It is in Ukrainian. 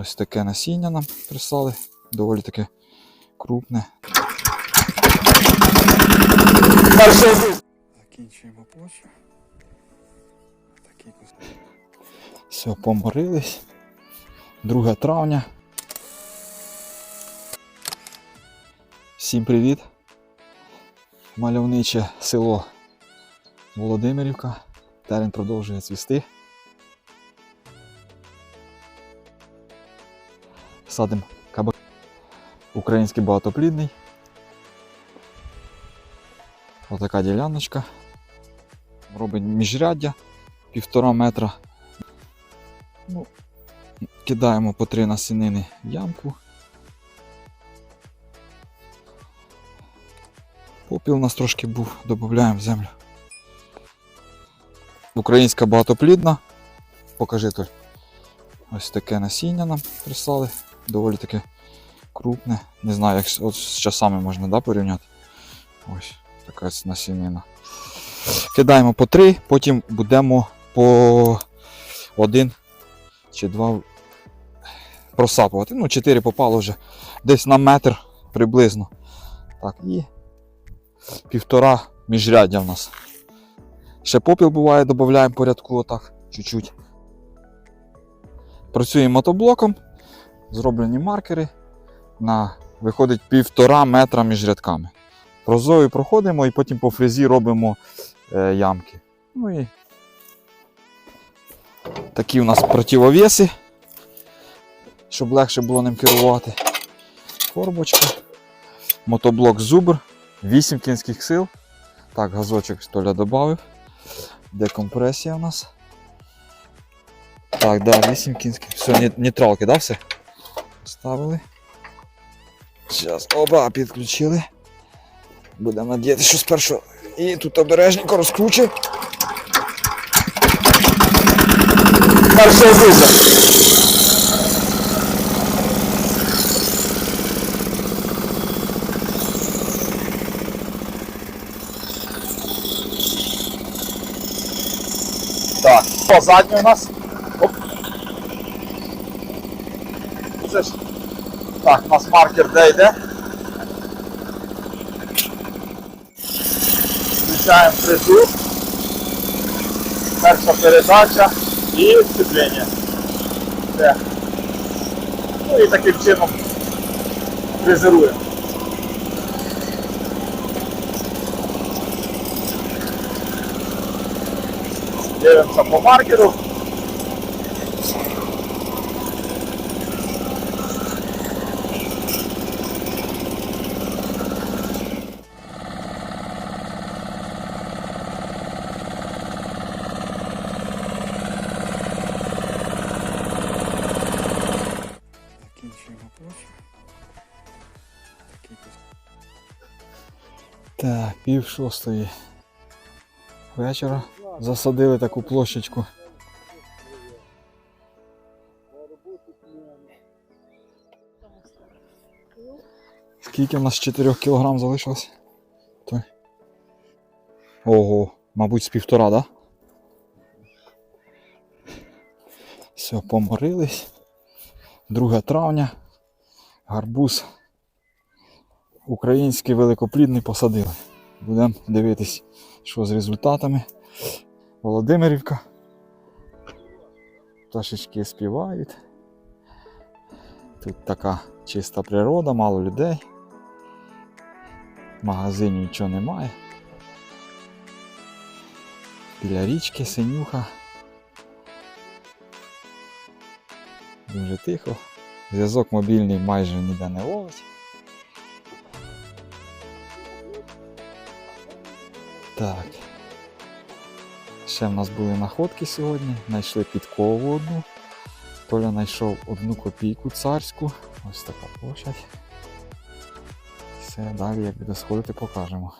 Ось таке насіння нам прислали, доволі таке крупне. Закінчуємо площу. Такий Все, поморились. 2 травня. Всім привіт. Мальовниче село Володимирівка. Терен продовжує цвісти. Садимо кабак. Український багатоплідний. Отака діляночка. Робить міжряддя півтора метра. Ну, кидаємо по три насінини ямку. Попіл у нас трошки був, додаємо в землю. Українська багатоплідна. Покажи Толь. Ось таке насіння нам прислали. Доволі таке крупне. Не знаю, як от з часами можна да, порівняти. Ось така насінина. Кидаємо по три, потім будемо по один чи два просапувати. Ну, чотири попало вже десь на метр приблизно. Так, і півтора міжряддя в нас. Ще попіл буває, додаємо порядку отак, чуть-чуть. Працюємо мотоблоком, зроблені маркери. На, виходить півтора метра між рядками. Прозою проходимо і потім по фрезі робимо е, ямки. Ну і такі у нас противовеси, щоб легше було ним керувати. Корбочка, мотоблок Зубр, 8 кінських сил. Так, газочок Столя додав. Декомпресія у нас. Так, да, 8 кінських. Все, ні- нейтралки, да, все? Ставили. Зараз, оба, підключили. Будемо надіяти, що спершу. І тут обережненько розкручуємо. Першого виза. Так, по у нас. Це ж. Так, у нас маркер де йде. Включаємо фрезу. Перша передача і сцеплення. Все. Ну і таким чином фрезеруємо. Дивимося по маркеру. Пів шостої вечора. Засадили таку площечку. Скільки в нас 4 кг залишилось? Той. Ого, мабуть, з півтора, да? Все, поморились. 2 травня. Гарбуз. Український великоплідний посадили. Будемо дивитись, що з результатами. Володимирівка. Пташечки співають. Тут така чиста природа, мало людей. Магазинів нічого немає. Біля річки синюха. Дуже тихо. Зв'язок мобільний майже ніде не ловить. Так. Ще в нас були находки сьогодні. Знайшли підкову одну. Толя знайшов одну копійку царську. Ось така площадь. Все, далі як буде сходити, покажемо.